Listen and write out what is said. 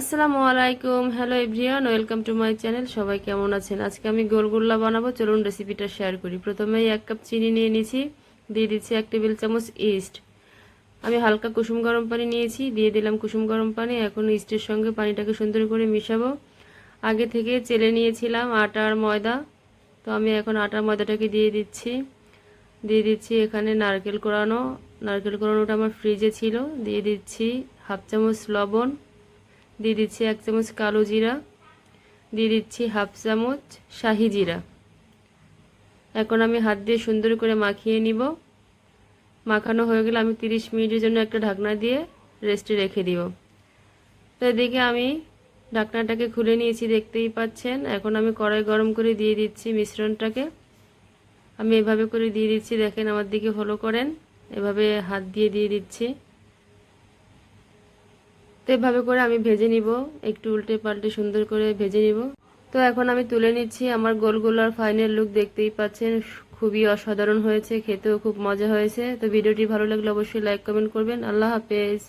আসসালামু আলাইকুম। Hello everyone welcome to my channel সবাই কেমন আছেন? আজকে আমি গোলগুল্লা বানাবো। চলুন রেসিপিটা শেয়ার করি। প্রথমেই এক কাপ চিনি নিয়ে নিয়েছি। দিয়ে দিচ্ছি এক টেবিল চামচ ইস্ট আমি হালকা কুসুম গরম পানি নিয়েছি। দিয়ে দিলাম কুসুম গরম পানি। এখন ইস্টের সঙ্গে পানিটাকে সুন্দর করে মিশাবো। আগে থেকে চেলে নিয়েছিলাম আটা আর ময়দা। তো আমি এখন আটা ময়দাটাকে দিয়ে দিচ্ছি। দিয়ে দিচ্ছি এখানে নারকেল কোড়ানো নারকেল কোড়ানোটা আমার ফ্রিজে ছিল। দিয়ে দিচ্ছি হাফ চামচ লবণ। দিয়ে দিচ্ছি এক চামচ কালো জিরা, দিয়ে দিচ্ছি হাফ চামচ শাহি জিরা। এখন আমি হাত দিয়ে সুন্দর করে মাখিয়ে নিব। মাখানো হয়ে গেলে আমি তিরিশ মিনিটের জন্য একটা ঢাকনা দিয়ে রেস্টে রেখে দিব। তো এদিকে আমি ঢাকনাটাকে খুলে নিয়েছি, দেখতেই পাচ্ছেন। এখন আমি কড়াই গরম করে দিয়ে দিচ্ছি মিশ্রণটাকে। আমি এভাবে করে দিয়ে দিচ্ছি, দেখেন আমার দিকে ফলো করেন। এভাবে হাত দিয়ে দিয়ে দিচ্ছি। তো এভাবে করে আমি ভেজে নিব, একটু উল্টে পাল্টে সুন্দর করে ভেজে নিব। তো এখন আমি তুলে নিচ্ছি আমার গোল গোলগোলার ফাইনাল লুক দেখতেই পাচ্ছেন, খুবই অসাধারণ হয়েছে, খেতেও খুব মজা হয়েছে। তো ভিডিওটি ভালো লাগলে অবশ্যই লাইক কমেন্ট করবেন। আল্লাহ হাফেজ।